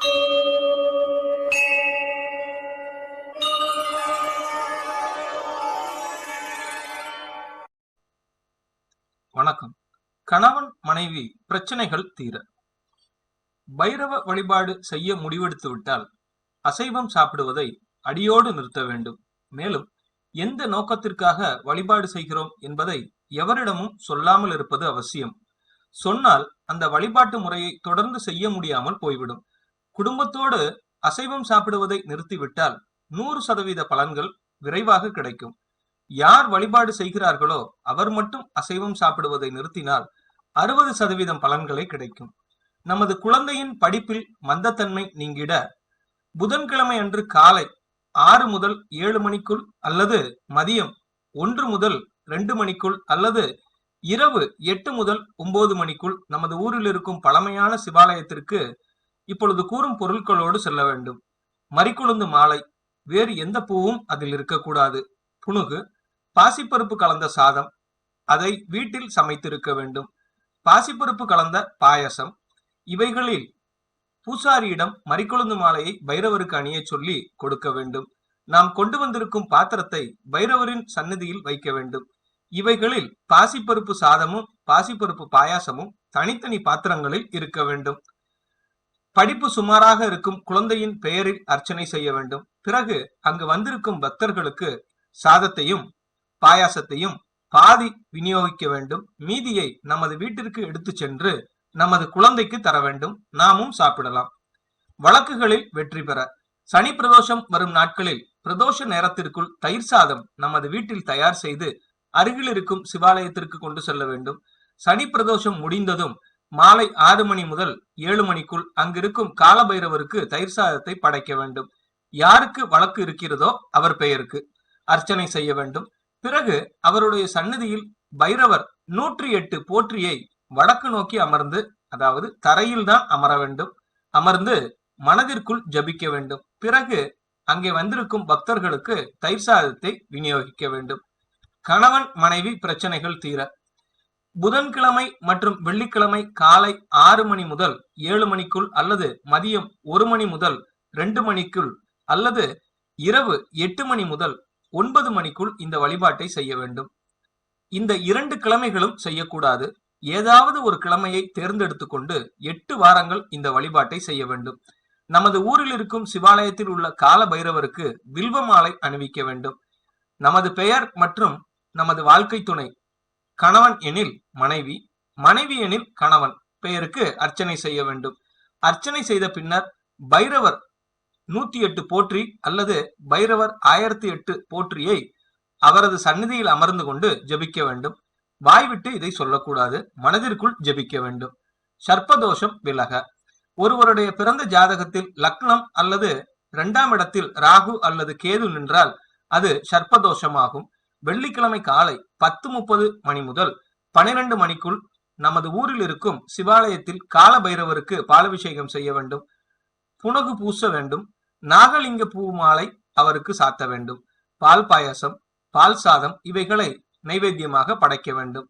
வணக்கம். கணவன் மனைவி பிரச்சனைகள் தீர. பைரவ வழிபாடு செய்ய முடிவெடுத்து விட்டால் அசைவம் சாப்பிடுவதை அடியோடு நிறுத்த வேண்டும். மேலும் எந்த நோக்கத்திற்காக வழிபாடு செய்கிறோம் என்பதை எவரிடமும் சொல்லாமல் இருப்பது அவசியம். சொன்னால் அந்த வழிபாட்டு முறையை தொடர்ந்து செய்ய முடியாமல் போய்விடும். குடும்பத்தோடு அசைவம் சாப்பிடுவதை நிறுத்திவிட்டால் நூறு சதவீத பலன்கள் விரைவாக கிடைக்கும். யார் வழிபாடு செய்கிறார்களோ அவர் மட்டும் அசைவம் சாப்பிடுவதை நிறுத்தினால் அறுபது சதவீதம் பலன்களை கிடைக்கும். நமது குழந்தையின் படிப்பில் மந்தத்தன்மை நீங்கிட புதன்கிழமை அன்று காலை ஆறு முதல் ஏழு மணிக்குள் அல்லது மதியம் ஒன்று முதல் ரெண்டு மணிக்குள் அல்லது இரவு எட்டு முதல் ஒன்பது மணிக்குள் நமது ஊரில் இருக்கும் பழமையான சிவாலயத்திற்கு இப்பொழுது கூறும் பொருட்களோடு செல்ல வேண்டும். மறிக்குழுந்து மாலை. வேறு எந்த பூவும் அதில் இருக்கக்கூடாது. புணுகு பாசிப்பருப்பு கலந்த சாதம். அதை வீட்டில் சமைத்திருக்க வேண்டும். பாசிப்பருப்பு கலந்த பாயசம். இவைகளில் பூசாரியிடம் மறிக்கொழுந்து மாலையை பைரவருக்கு அணிய சொல்லி கொடுக்க வேண்டும். நாம் கொண்டு வந்திருக்கும் பாத்திரத்தை பைரவரின் சன்னதியில் வைக்க வேண்டும். இவைகளில் பாசிப்பருப்பு சாதமும் பாசிப்பருப்பு பாயாசமும் தனித்தனி பாத்திரங்களில் இருக்க வேண்டும். படிப்பு சுமாராக இருக்கும் குழந்தையின் பெயரில் அர்ச்சனை செய்ய வேண்டும். பிறகு அங்கு வந்திருக்கும் பக்தர்களுக்கு சாதத்தையும் பாயாசத்தையும் பாதி விநியோகிக்க வேண்டும். மீதியை நமது வீட்டிற்கு எடுத்து சென்று நமது குழந்தைக்கு தர வேண்டும். நாமும் சாப்பிடலாம். வழக்குகளில் வெற்றி பெற. சனி பிரதோஷம் வரும் நாட்களில் பிரதோஷ நேரத்திற்குள் தயிர் சாதம் நமது வீட்டில் தயார் செய்து அருகில் இருக்கும் சிவாலயத்திற்கு கொண்டு செல்ல வேண்டும். சனி பிரதோஷம் முடிந்ததும் மாலை ஆறு மணி முதல் ஏழு மணிக்குள் அங்கிருக்கும் காலபைரவருக்கு தயிர் சாதத்தை படைக்க வேண்டும். யாருக்கு வழக்கு இருக்கிறதோ அவர் பெயருக்கு அர்ச்சனை செய்ய வேண்டும். பிறகு அவருடைய சன்னதியில் பைரவர் நூற்றி எட்டு போற்றியை வடக்கு நோக்கி அமர்ந்து அதாவது தரையில் தான் அமர வேண்டும். அமர்ந்து மனதிற்குள் ஜபிக்க வேண்டும். பிறகு அங்கே வந்திருக்கும் பக்தர்களுக்கு தயிர் சாதத்தை விநியோகிக்க வேண்டும். கணவன் மனைவி பிரச்சனைகள் தீர புதன்கிழமை மற்றும் வெள்ளிக்கிழமை காலை ஆறு மணி முதல் ஏழு மணிக்குள் அல்லது மதியம் ஒரு மணி முதல் ரெண்டு மணிக்குள் அல்லது இரவு எட்டு மணி முதல் ஒன்பது மணிக்குள் இந்த வழிபாட்டை செய்ய வேண்டும். இந்த இரண்டு கிழமைகளும் செய்யக்கூடாது. ஏதாவது ஒரு கிழமையை தேர்ந்தெடுத்து கொண்டு எட்டு வாரங்கள் இந்த வழிபாட்டை செய்ய வேண்டும். நமது ஊரில் இருக்கும் சிவாலயத்தில் உள்ள கால பைரவருக்கு வில்வ மாலை அணிவிக்க வேண்டும். நமது பெயர் மற்றும் நமது வாழ்க்கை துணை கணவன் எனில் மனைவி மனைவி எனில் கணவன் பெயருக்கு அர்ச்சனை செய்ய வேண்டும். அர்ச்சனை செய்த பின்னர் பைரவர் நூத்தி எட்டு போற்றி அல்லது பைரவர் ஆயிரத்தி எட்டு போற்றியை அவரது சந்நிதியில் அமர்ந்து கொண்டு ஜபிக்க வேண்டும். வாய்விட்டு இதை சொல்லக்கூடாது மனதிற்குள் ஜபிக்க வேண்டும். சர்ப்பதோஷம் விலக. ஒருவருடைய பிறந்த ஜாதகத்தில் லக்னம் அல்லது இரண்டாம் இடத்தில் ராகு அல்லது கேது நின்றால் அது சர்ப்பதோஷமாகும். வெள்ளிக்கிழமை காலை பத்து முப்பது மணி முதல் பனிரெண்டு மணிக்குள் நமது ஊரில் இருக்கும் சிவாலயத்தில் கால பைரவருக்கு பாலபிஷேகம் செய்ய வேண்டும் புனகு பூச வேண்டும் நாகலிங்க பூ மாலை அவருக்கு சாத்த வேண்டும் பால் பாயசம் பால் சாதம் இவைகளை நைவேத்தியமாக படைக்க வேண்டும்.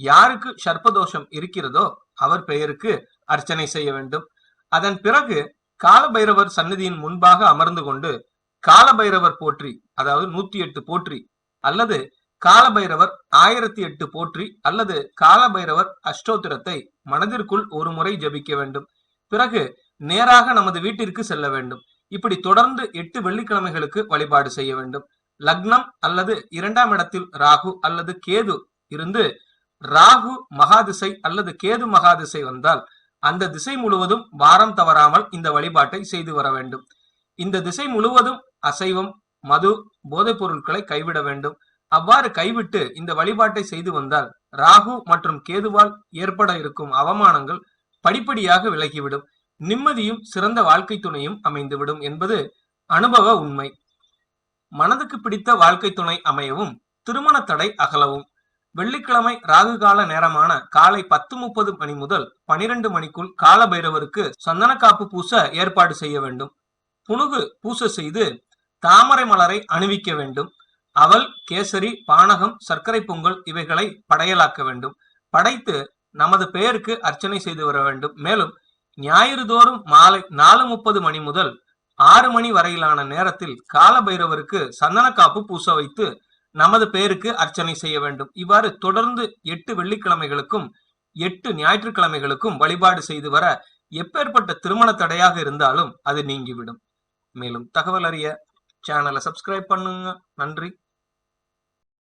யாருக்கு சர்ப்பதோஷம் இருக்கிறதோ அவர் பெயருக்கு அர்ச்சனை செய்ய வேண்டும். அதன் பிறகு காலபைரவர் சன்னதியின் முன்பாக அமர்ந்து கொண்டு காலபைரவர் போற்றி அதாவது நூத்தி எட்டு போற்றி அல்லது காலபைரவர் ஆயிரத்தி எட்டு போற்றி அல்லது காலபைரவர் அஷ்டோத்திரத்தை மனதிற்குள் ஒரு முறை ஜபிக்க வேண்டும். பிறகு நேராக நமது வீட்டிற்கு செல்ல வேண்டும். இப்படி தொடர்ந்து எட்டு வெள்ளிக்கிழமைகளுக்கு வழிபாடு செய்ய வேண்டும். லக்னம் அல்லது இரண்டாம் இடத்தில் ராகு அல்லது கேது இருந்து ராகு மகாதிசை அல்லது கேது மகாதிசை வந்தால் அந்த திசை முழுவதும் வாரம் தவறாமல் இந்த வழிபாட்டை செய்து வர வேண்டும். இந்த திசை முழுவதும் அசைவம் மது போதைப் பொருட்களை கைவிட வேண்டும். அவ்வாறு கைவிட்டு இந்த வழிபாட்டை செய்து வந்தால் ராகு மற்றும் கேதுவால் ஏற்பட இருக்கும் அவமானங்கள் படிப்படியாக விலகிவிடும். நிம்மதியும் சிறந்த வாழ்க்கை துணையும் அமைந்துவிடும் என்பது அனுபவ உண்மை. மனதுக்கு பிடித்த வாழ்க்கை துணை அமையவும் திருமண தடை அகலவும். வெள்ளிக்கிழமை ராகு கால நேரமான காலை பத்து முப்பது மணி முதல் பனிரெண்டு மணிக்குள் கால பைரவருக்கு சந்தன காப்பு பூச ஏற்பாடு செய்ய வேண்டும். புனுகு பூச செய்து தாமரை மலரை அணிவிக்க வேண்டும். அவல் கேசரி பானகம் சர்க்கரை பொங்கல் இவைகளை படையலாக்க வேண்டும். படைத்து நமது பெயருக்கு அர்ச்சனை செய்து வர வேண்டும். மேலும் ஞாயிறு தோறும் மாலை நாலு முப்பது மணி முதல் ஆறு மணி வரையிலான நேரத்தில் கால பைரவருக்கு சந்தன காப்பு பூச வைத்து நமது பெயருக்கு அர்ச்சனை செய்ய வேண்டும். இவ்வாறு தொடர்ந்து எட்டு வெள்ளிக்கிழமைகளுக்கும் எட்டு ஞாயிற்றுக்கிழமைகளுக்கும் வழிபாடு செய்து வர எப்பேற்பட்ட திருமண தடையாக இருந்தாலும் அது நீங்கிவிடும். மேலும் தகவல் அறிய சேனலை சப்ஸ்கிரைப் பண்ணுங்க. நன்றி.